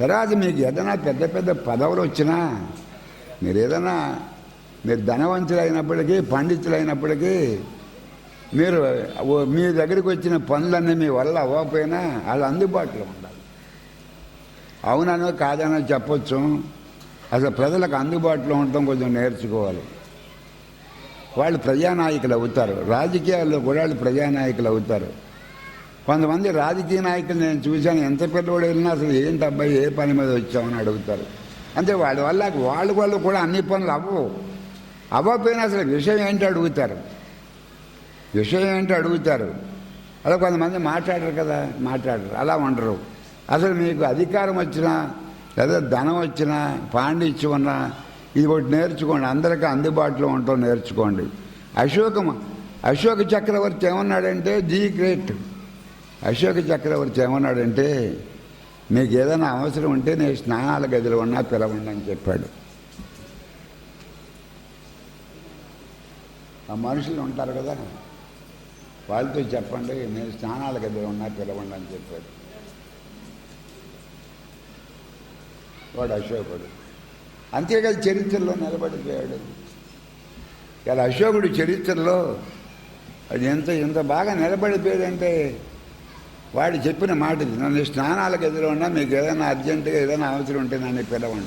తర్వాత మీకు ఏదైనా పెద్ద పెద్ద పదవులు వచ్చినా మీరు ఏదైనా మీరు ధనవంతులైనప్పటికీ పండితులైనప్పటికీ మీరు మీ దగ్గరికి వచ్చిన పనులన్నీ మీ వల్ల అవ్వకపోయినా వాళ్ళు అందుబాటులో ఉండాలి. అవుననో కాదనో చెప్పచ్చు. అసలు ప్రజలకు అందుబాటులో ఉండటం కొంచెం నేర్చుకోవాలి. వాళ్ళు ప్రజానాయకులు అవుతారు. రాజకీయాల్లో కూడా వాళ్ళు ప్రజానాయకులు అవుతారు. కొంతమంది రాజకీయ నాయకులు నేను చూశాను ఎంత పిల్లవాడు వెళ్ళినా అసలు ఏంటి అబ్బాయి ఏ పని మీద వచ్చామని అడుగుతారు. అంటే వాళ్ళ వల్ల వాళ్ళ వాళ్ళు కూడా అన్ని పనులు అవ్వవు. అవ్వకపోయినా అసలు విషయం ఏంటి అడుగుతారు. విషయం ఏంటి అడుగుతారు. అలా కొంతమంది మాట్లాడరు కదా మాట్లాడరు అలా ఉండరు. అసలు మీకు అధికారం వచ్చినా లేదా ధనం వచ్చినా పాండిత్యం ఉన్నా ఇది ఒకటి నేర్చుకోండి అందరికీ అందుబాటులో ఉండటం నేర్చుకోండి. అశోకం అశోక చక్రవర్తి ఏమన్నాడంటే ది గ్రేట్. అశోక చక్రవర్తి ఏమన్నాడంటే మీకు ఏదైనా అవసరం ఉంటే నేను స్నానాల గదిలో ఉన్నా పిలవండి అని చెప్పాడు. ఆ మనుషులు ఉంటారు కదా వాళ్ళతో చెప్పండి నేను స్నానాల గదిలో ఉన్నా పిలవండి అని చెప్పాడు. వాడు అశోకుడు. అంతేకాదు చరిత్రలో నిలబడిపోయాడు. ఇలా అశోకుడు చరిత్రలో అది ఎంత ఎంత బాగా నిలబడిపోయాడంటే వాడు చెప్పిన మాట నన్ను స్నానాల గదిలో ఉన్నా మీకు ఏదైనా అర్జెంటుగా ఏదైనా అవసరం ఉంటే నన్ను పిలవండి.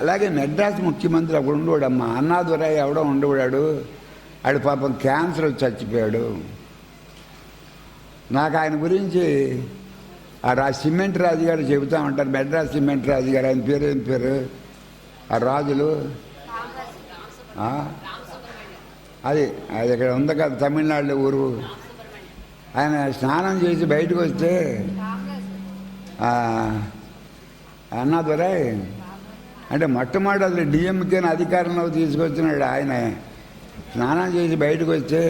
అలాగే మెడ్రాస్ ముఖ్యమంత్రి అప్పుడు ఉండేవాడమ్మా. అన్నాదురై ఎవడో ఉండేవాడు. ఆడు పాపం క్యాన్సర్ చచ్చిపోయాడు. నాకు ఆయన గురించి ఆ రా సిమెంట్ రాజు గారు చెబుతా ఉంటారు. మెడ్రాస్ సిమెంట్ రాజు గారు ఆయన పేరు ఏం పేరు? ఆ రాజులు? అది అది ఇక్కడ ఉంది కదా తమిళనాడులో ఊరు. ఆయన స్నానం చేసి బయటకు వస్తే ఆ, అన్నాదురై అంటే మొట్టమొదటి డిఎంకేని అధికారంలో తీసుకొచ్చినాడు ఆయన. స్నానం చేసి బయటకు వస్తే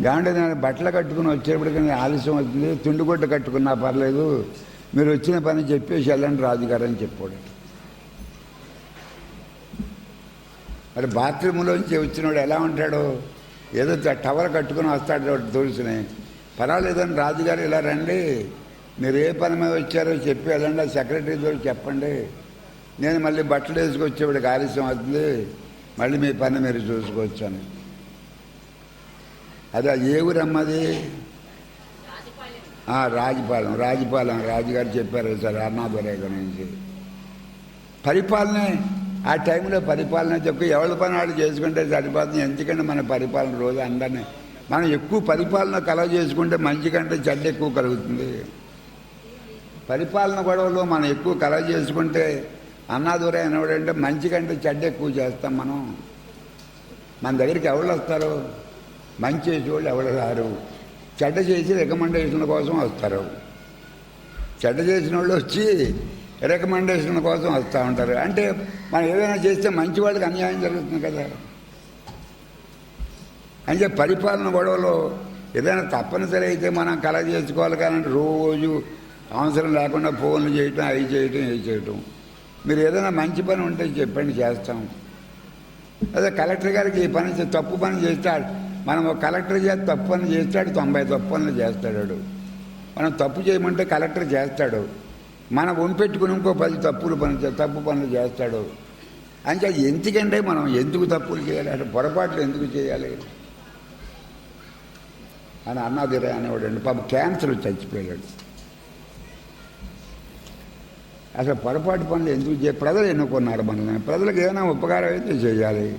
ఏమంటే నేను బట్టలు కట్టుకుని వచ్చేప్పటికి ఆలస్యం అవుతుంది. తుండుగుడ్డ కట్టుకున్నా పర్లేదు. మీరు వచ్చిన పని చెప్పేసి వెళ్ళండి రాజుగారు అని చెప్పాడు. మరి బాత్రూంలోంచి వచ్చినవాడు ఎలా ఉంటాడు? ఏదో టవర్ కట్టుకుని వస్తాడు తులసిని పర్వాలేదని రాజుగారు ఇలా రండి. మీరు ఏ పని మీద వచ్చారో చెప్పి వెళ్ళండి. ఆ సెక్రటరీతో చెప్పండి. నేను మళ్ళీ బట్టలు వేసుకొచ్చేవాడికి ఆలస్యం అవుతుంది. మళ్ళీ మీ పని మీరు చూసుకోవచ్చు అని అదే ఏ ఊరమ్మది? రాజపాలెం. రాజపాలెం. రాజుగారు చెప్పారు సార్ అన్నాదురై గురించి పరిపాలనే ఆ టైంలో పరిపాలన చెప్పి ఎవరి పని వాళ్ళు చేసుకుంటే సరిపోతుంది. ఎందుకంటే మన పరిపాలన రోజు అందరినీ మనం ఎక్కువ పరిపాలన కలవ చేసుకుంటే మంచి కంటే చెడ్డ ఎక్కువ కలుగుతుంది. పరిపాలన గొడవలో మనం ఎక్కువ కలవ చేసుకుంటే అన్నాదురై అనేవాడంటే మంచి కంటే చెడ్డ ఎక్కువ చేస్తాం మనం. మన దగ్గరికి ఎవరు వస్తారు? మంచి చేసేవాళ్ళు ఎవరు రారు? చెడ్డ చేసి రికమెండేషన్ల కోసం వస్తారు. చెడ్డ చేసిన వాళ్ళు వచ్చి రికమెండేషన్ కోసం వస్తూ ఉంటారు. అంటే మనం ఏదైనా చేస్తే మంచి వాళ్ళకి అన్యాయం జరుగుతుంది కదా. అంటే పరిపాలన గొడవలో ఏదైనా తప్పనిసరి అయితే మనం కలగ చేసుకోవాలి కానీ రోజు అవసరం లేకుండా ఫోన్లు చేయటం అవి చేయటం ఇవి చేయటం. మీరు ఏదైనా మంచి పని ఉంటే చెప్పండి చేస్తాం. అదే కలెక్టర్ గారికి ఈ పని తప్పు పని చేస్తాడు. మనం ఒక కలెక్టర్ చేసి తప్పు పని చేస్తాడు తొంభై తప్పు పనులు చేస్తాడు మనం తప్పు చేయమంటే కలెక్టర్ చేస్తాడు. మనం ఒంపెట్టుకుని ఇంకో పది తప్పులు పని చే- తప్పు పనులు చేస్తాడు. అంటే ఎందుకంటే మనం ఎందుకు తప్పులు చేయాలి? అంటే పొరపాట్లు ఎందుకు చేయాలి? అని అన్నదిరా అనేవాడు అండి పాప క్యాన్సర్ చచ్చిపోయాడు. అసలు పొరపాటు పనులు ఎందుకు చే ప్రజలు ఎన్నుకున్నారు మనల్ని? ప్రజలకు ఏమైనా ఉపకారం అయితే చేయాలి.